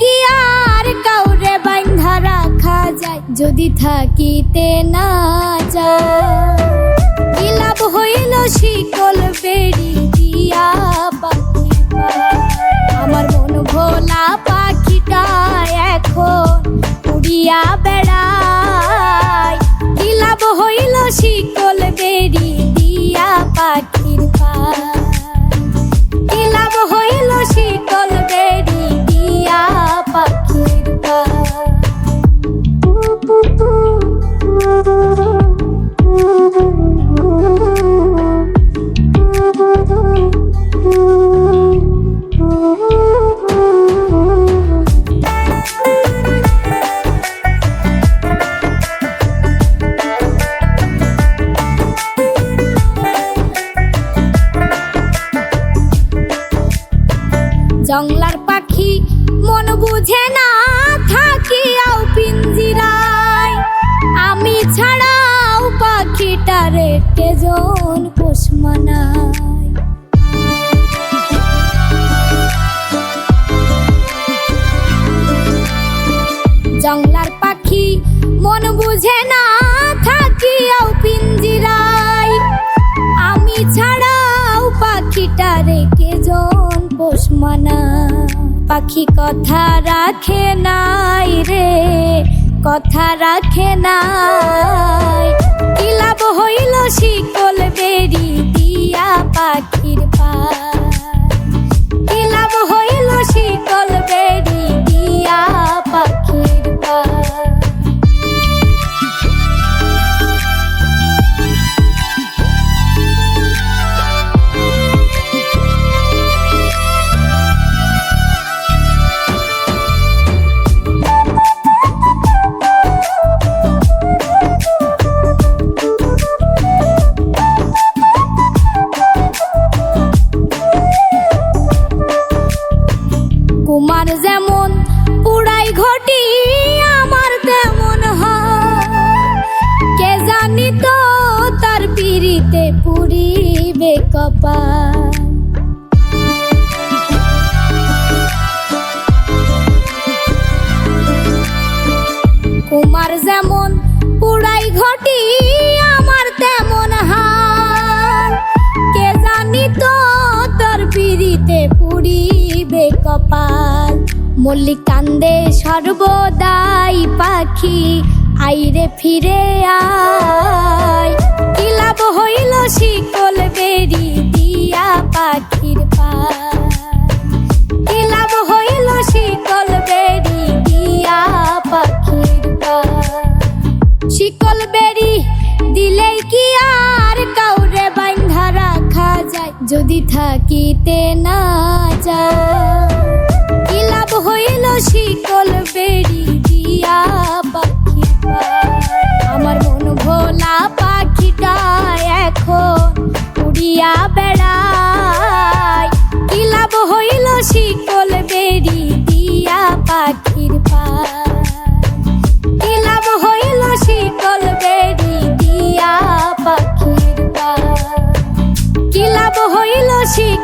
কি আর কাউরে বান্ধা রাখা যায়? যদি থাকিতে না যায় বিলাপ হইল, শিকল বেড়ি দিয়া পাখি আমার মন ভোলা পাখিটা এখন উড়িয়া বেড়ায়। বিলাপ হইল, শিকল বেড়ি দিয়া পাখির পা জংলার পাখি মন বুঝে না থাকিয়াও পিঞ্জিরায়। আমি ছাড়াও পাখিটারে কেজন পোষ পাখি কথা রাখে নাই রে কথা রাখে নাই। কিলাব হইল শিকল বেরি দিয়া পাখির কপাল কুমার যেমন পুরাই ঘটি, আমার তেমন হাল কে জানি তো তোর পিড়িতে পুরিবে কপাল। মল্লিক কান্দে সর্বদাই পাখি, আইরে ফিরে আয়। কি হইল শিকল শিকল বেরি, দিলেই কি আর কাউরে বান্ধা রাখা যায়? যদি থাকিতে না যায়, কি লাভ হইল শিকল বেরি দিয়া পাখি আমার মন ভোলা পাখিটা এখন উড়িয়া